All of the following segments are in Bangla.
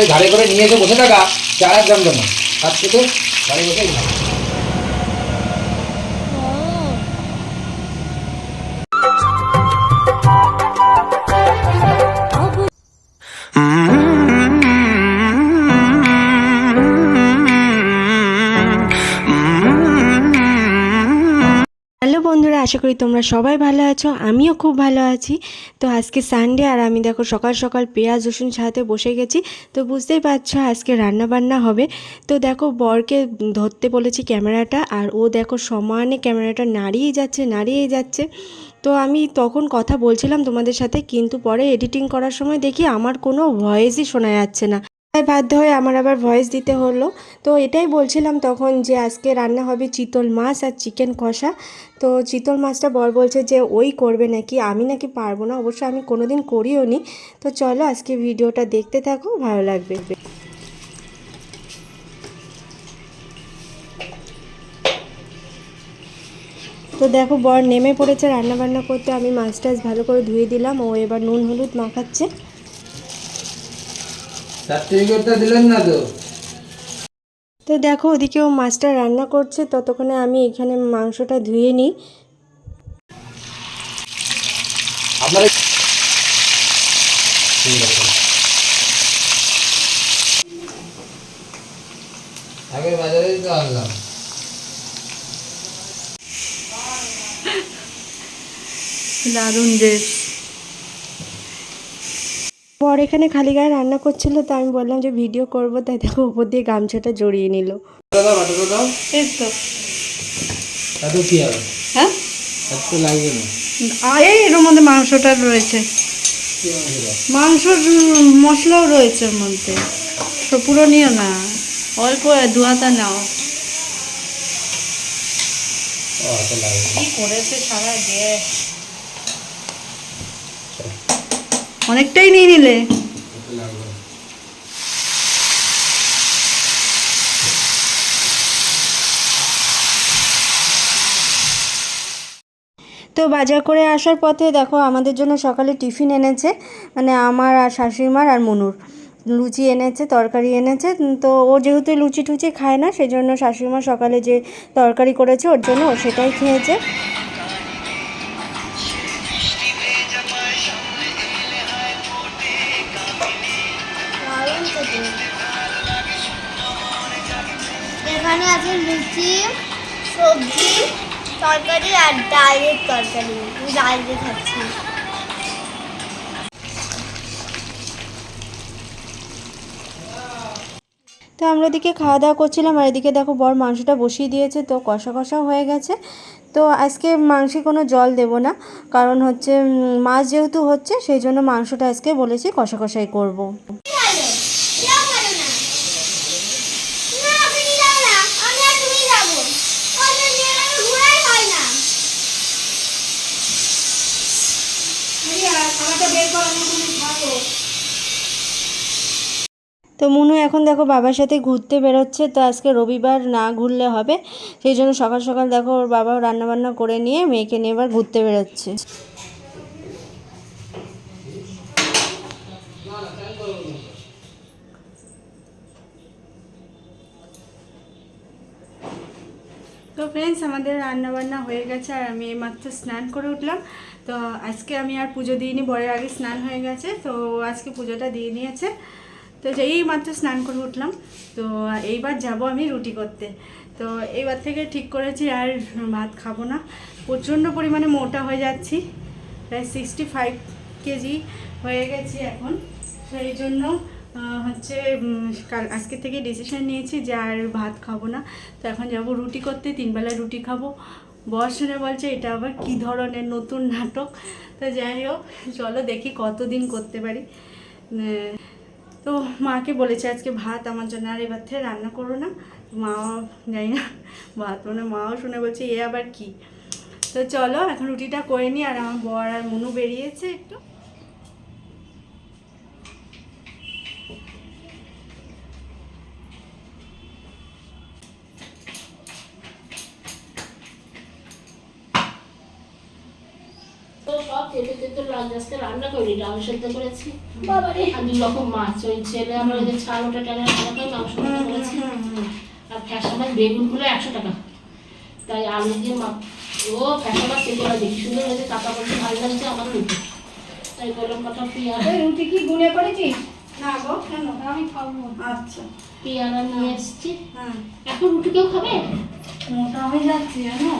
এই করে নিয়ে এসে বসে থাকা চার এক জমা। তার থেকে ঘাড়ে বসেই তোমরা সবাই ভালো আছো? আমিও খুব ভালো আছি। তো আজকে সানডে আর আমি দেখো সকাল সকাল পেঁয়াজ, রসুন ছাড়াতে বসে গেছি। তো বুঝতেই পারছ আজকে রান্না বান্না হবে। তো দেখো বরকে ধরতে বলেছি ক্যামেরাটা আর ও দেখো সমানে ক্যামেরাটা নাড়িয়ে যাচ্ছে, নাড়িয়েই যাচ্ছে। তো আমি তখন কথা বলছিলাম তোমাদের সাথে, কিন্তু পরে এডিটিং করার সময় দেখি আমার কোনো ভয়েসই শোনা যাচ্ছে না। তাই বাধ্য হয়ে আমার আবার ভয়েস দিতে হলো। তো এটাই বলছিলাম তখন যে আজকে রান্না হবে চিতল মাছ আর চিকেন কষা। তো চিতল মাছটা বর বলছে যে, ওই করবে নাকি? আমি নাকি পারব না। অবশ্য আমি কোনোদিন করিও নি। তো চলো আজকে ভিডিওটা দেখতে থাকো, ভালো লাগবে। তো দেখো বর নেমে পড়েছে রান্না বান্না করতে। আমি মাছ টাছ ভালো করে ধুয়ে দিলাম। ও এবার নুন, হলুদ মাখাচ্ছে। সার্টিফিকেটটা দিলেন না তো? তো দেখো ওদিকে ও মাছটা রান্না করছে ততক্ষণে আমি এখানে মাংসটা ধুয়ে নিই। আপনার আগে তো দারুণ ড্রেস পর এখানে খালি গায়ে রান্না করছিল তো আমি বললাম যে ভিডিও করব তাই দেখো উপর দিয়ে গামছাটা জড়িয়ে নিল। হ্যাঁ? এত লাগবে না। আর এই এর মধ্যে মাংসটা রয়েছে? মাংসর মশলাও রয়েছে ওর মধ্যে। পুরো নিও না। অল্প দু হাতা নাও। কি করেছে সারা গ্যাস অনেকটাই নিয়ে নিলে। তো বাজার করে আসার পথে দেখো আমাদের জন্য সকালে টিফিন এনেছে মানে আমার আর শাশুড়িমার আর মনুর লুচি এনেছে, তরকারি এনেছে তো ও যেহেতু লুচি টুচি খায় না সেই জন্য শাশুড়িমা সকালে যে তরকারি করেছে ওর জন্য ও সেটাই খেয়েছে এখানে আছে লুচি সবজি তরকারি আর ডালের তরকারি। ডাল দিয়ে খাচ্ছি। তো আমরা ওদিকে খাওয়া দাওয়া করছিলাম আর এদিকে দেখো বর মাংসটা বসিয়ে দিয়েছে তো কষা কষাও হয়ে গেছে। তো আজকে মাংসে কোনো জল দেব না কারণ হচ্ছে মাছ যেহেতু হচ্ছে সেই জন্য মাংসটা আজকে বলেছি কষা কষাই করব। ভালো যাও ভালো না না তুমি যাও না আমি আর তুমি যাব অন্য নিয়ে গেলে ঘোরাই হয় না তো মুনু এখন দেখো বাবার সাথে ঘুরতে বেরোচ্ছে, তো আজকে রবিবার না ঘুরলে হবে। সেই জন্য সকাল সকাল দেখো ওর বাবাও রান্নাবান্না করে নিয়ে মেয়েকে নিয়ে এবার ঘুরতে বেরোচ্ছে। তো ফ্রেন্ডস আমাদের রান্নাবান্না হয়ে গেছে আর আমি এইমাত্র স্নান করে উঠলাম। তো আজকে আমি আর পুজো দিইনি, বরের আগে স্নান হয়ে গেছে, তো আজকে পুজোটা দিয়ে নিয়েছে। তো এই মাত্র স্নান করে উঠলাম, তো এইবার যাব আমি রুটি করতে। তো এইবার থেকে ঠিক করেছি আর ভাত খাব না। প্রচণ্ড পরিমাণে মোটা হয়ে যাচ্ছি, প্রায় সিক্সটি ফাইভ কেজি হয়ে গেছি এখন। সেই জন্য হচ্ছে আজকে থেকে ডিসিশন নিয়েছি যে আর ভাত খাব না। তো এখন যাব রুটি করতে, তিনবেলা রুটি খাব। বর শুনে বলছে, এটা আবার কি ধরনের নতুন নাটক? তো যাই হোক, চলো দেখি কতদিন করতে পারি। তো মাকে বলেছে, আজকে ভাত আমার জন্য, আর এবার থেকে রান্না করো না। মা যাই না ভাত মানে মাও শুনে বলছে, এ আবার কি? তো চলো, এখন রুটিটা করে নি আর আমার বর আর মনু বেরিয়েছে একটু। আজকে রান্না করি ডাল সেদ্ধ করেছি। বাবারে আর দু রকম মাছ ওই ছেলে আমার ওই যে ছাল ওটা টেনে রান্না করে মাংস করেছি। আর ফ্যাসা মাছ বেগুনগুলো একশো টাকা। তাই আলু দিয়ে মা ও ফ্যাসা মাছ হয় দেখি সুন্দর হয়েছে কাকা বলছে ভালো লাগছে আমার রুটি তাই বললাম কথা পেয়ারা। রুটি কি গুনে করেছিস? না গো কেন? আমি খাব। আচ্ছা। পেয়ারা নিয়ে এসছি। হ্যাঁ এখন রুটি কেউ খাবে? মোটা হয়ে যাচ্ছে জানো?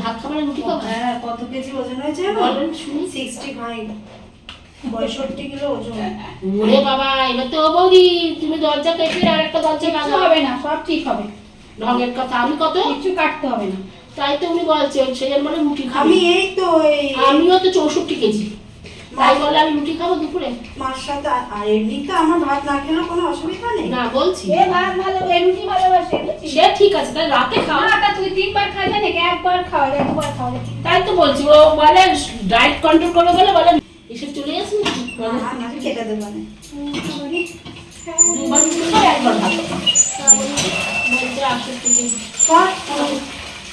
ভাত রুটি খাবে হ্যাঁ কত কেজি ওজন হয়েছে বলেন শুনি সিক্সটি ফাইভ পঁয়ষট্টি কিলো ওজন ওরে বাবা এবার তো বৌদি তুমি দরজা কেটে আর একটা দরজা কাটা হবে না সব ঠিক হবে। ঢঙের কথা আমি কত? কিছু কাটতে হবে না। তাই তো উনি বলছেন সেই জন্য মানে রুটি খাবি আমি এই তো আমিও তো চৌষট্টি কেজি। তাই বললে আমি রুটি খাব দুপুরে। মার সাথে আর- এমনিতে আমার ভাত না খেলেও কোনো অসুবিধা নেই। না বলছি। এ ভাত ভালো এ রুটি ভালোবাসে সে ঠিক আছে তাই রাতে খাও। না তা তুই তিনবার খাই না একবার খাওয়া যায় দুবার খাওয়া যায়। তাই তো বলছি ও বলে ডায়েট কন্ট্রোল করবে বলে বলে এসে চলে আসুন বলে, নাকি খেতে দেবো না। দুবার একবার ভাত খাও তা বলি, বলছে আটষট্টি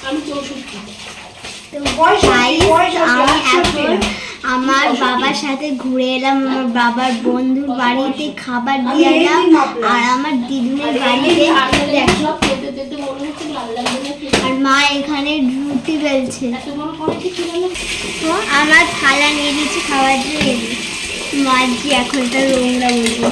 আমি চৌষট্টি। পঁয়ষট্টি Guys, আমার বাবার সাথে ঘুরে এলাম আমার বাবার বন্ধুর বাড়িতে খাবার দিয়ে এলাম আর আমার দিদুনের বাড়িতে। আর মা এখানে রুটি বেলছে। আমার থালা নিয়ে দিচ্ছি খাবার জন্য মা এখন তার নোংরা বলব।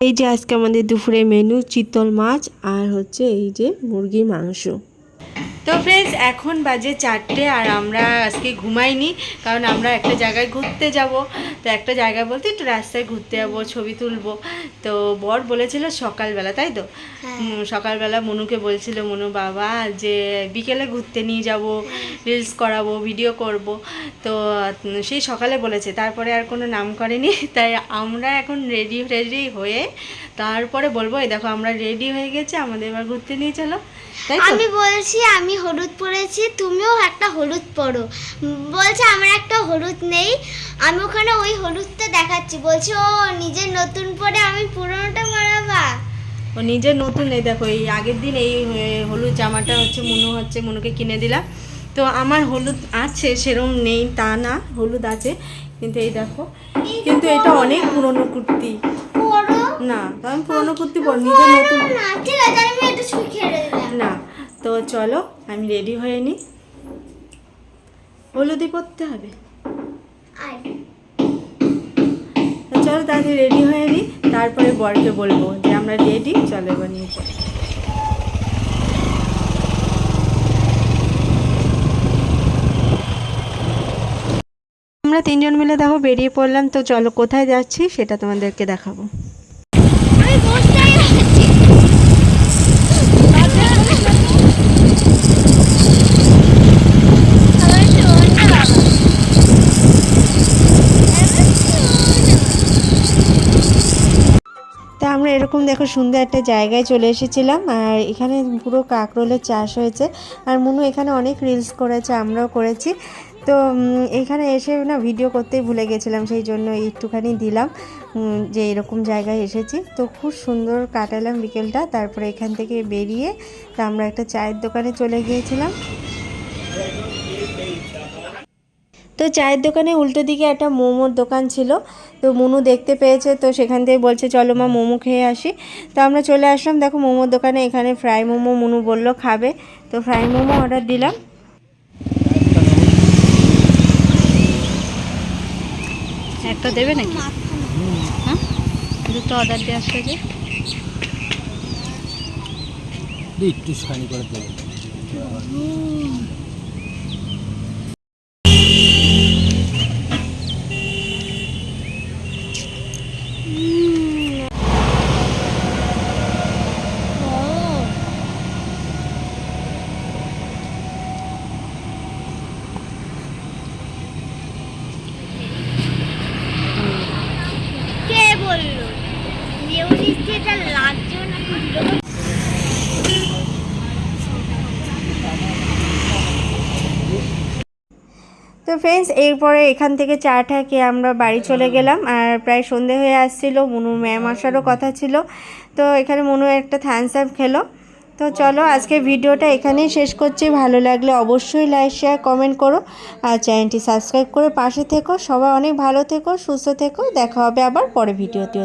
এই যে আজকে আমাদের দুপুরে মেনু চিতল মাছ আর হচ্ছে এই যে মুরগির মাংস। তো ফ্রেন্ডস এখন বাজে চারটে আর আমরা আজকে ঘুমাইনি কারণ আমরা একটা জায়গায় ঘুরতে যাব। তো একটা জায়গায় বলতে একটু রাস্তায় ঘুরতে যাব ছবি তুলবো। তো বর বলেছিল সকালবেলা তাই তো? সকালবেলা মনুকে বলছিল মনু বাবা যে বিকেলে ঘুরতে নিয়ে যাব রিলস করাবো ভিডিও করব। তো সেই সকালে বলেছে তারপরে আর কোনো নাম করেনি তাই আমরা এখন রেডি রেডি হয়ে তারপরে বলব এই দেখো আমরা রেডি হয়ে গেছি আমাদের এবার ঘুরতে নিয়ে চলো। তাই আমি বলছি আমি হলুদ পরেছি তুমিও একটা হলুদ পরো। বলছে আমার একটা হলুদ নেই। আমি ওখানে ওই হলুদটা দেখাচ্ছি। বলছি ও নিজের নতুন পরে আমি পুরোনোটা মারাবা? ও নিজের নতুন নেই দেখো এই আগের দিন এই হলুদ জামাটা হচ্ছে মনু হচ্ছে মনুকে কিনে দিলাম। তো আমার হলুদ আছে সেরকম নেই তা না হলুদ আছে। কিন্তু এই দেখো কিন্তু এটা অনেক পুরনো কুর্তি। না তো আমি পুরনো কুর্তি পর নিজের নতুন না ঠিক আছে আমি এটা খেলে না তো চলো আমি রেডি হয়ে নিই হলুদই পরতে হবে। তো চলো তাড়াতাড়ি রেডি হয়ে নিই তারপরে বরকে বলব যে আমরা রেডি চলো এবার নিয়ে চলো আমরা তিনজন মিলে দেখো বেরিয়ে পড়লাম তো চলো কোথায় যাচ্ছি সেটা তোমাদেরকে দেখাবো। এরকম দেখো সুন্দর একটা জায়গায় চলে এসেছিলাম, আর এখানে পুরো কাঁকরোলের চাষ হয়েছে। আর মুনু এখানে অনেক রিলস করেছে, আমরাও করেছি। তো এখানে এসে না ভিডিও করতেই ভুলে গেছিলাম, সেই জন্য একটুখানি দিলাম যে এরকম জায়গায় এসেছি। তো খুব সুন্দর কাটালাম বিকেলটা, তারপরে এখান থেকে বেরিয়ে তা আমরা একটা চায়ের দোকানে চলে গিয়েছিলাম। তো চায়ের দোকানে উল্টো দিকে একটা মোমোর দোকান ছিল, তো মনু দেখতে পেয়েছে, তো সেখান থেকে বলছে, চলো মা, মোমো খেয়ে আসি। তো আমরা চলে আসলাম, দেখো মোমোর দোকানে এখানে ফ্রাই মোমো মনু বলল, খাবে। তো ফ্রাই মোমো অর্ডার দিলাম। একটা দেবে নাকি? হ্যাঁ? দুটো অর্ডার দেওয়ার যে? একটু খানি করে দেবো কে বলল লেবু নিশ্চয়ই এটা লাগছে না তো ফ্রেন্ডস এরপরে এখান থেকে চা চাটা খেয়ে আমরা বাড়ি চলে গেলাম। আর প্রায় সন্ধে হয়ে আসছিল, মনু ম্যাম আসারও কথা ছিল। তো এখানে মনু একটা থামস আপ খেলো। তো চলো আজকে ভিডিওটা এখানেই শেষ করছি। ভালো লাগলে অবশ্যই লাইক শেয়ার কমেন্ট করো। আর চ্যানেলটি সাবস্ক্রাইব করে পাশে থেকো। সবাই অনেক ভালো থেকো, সুস্থ থেকো। দেখা হবে আবার পরে ভিডিওতে।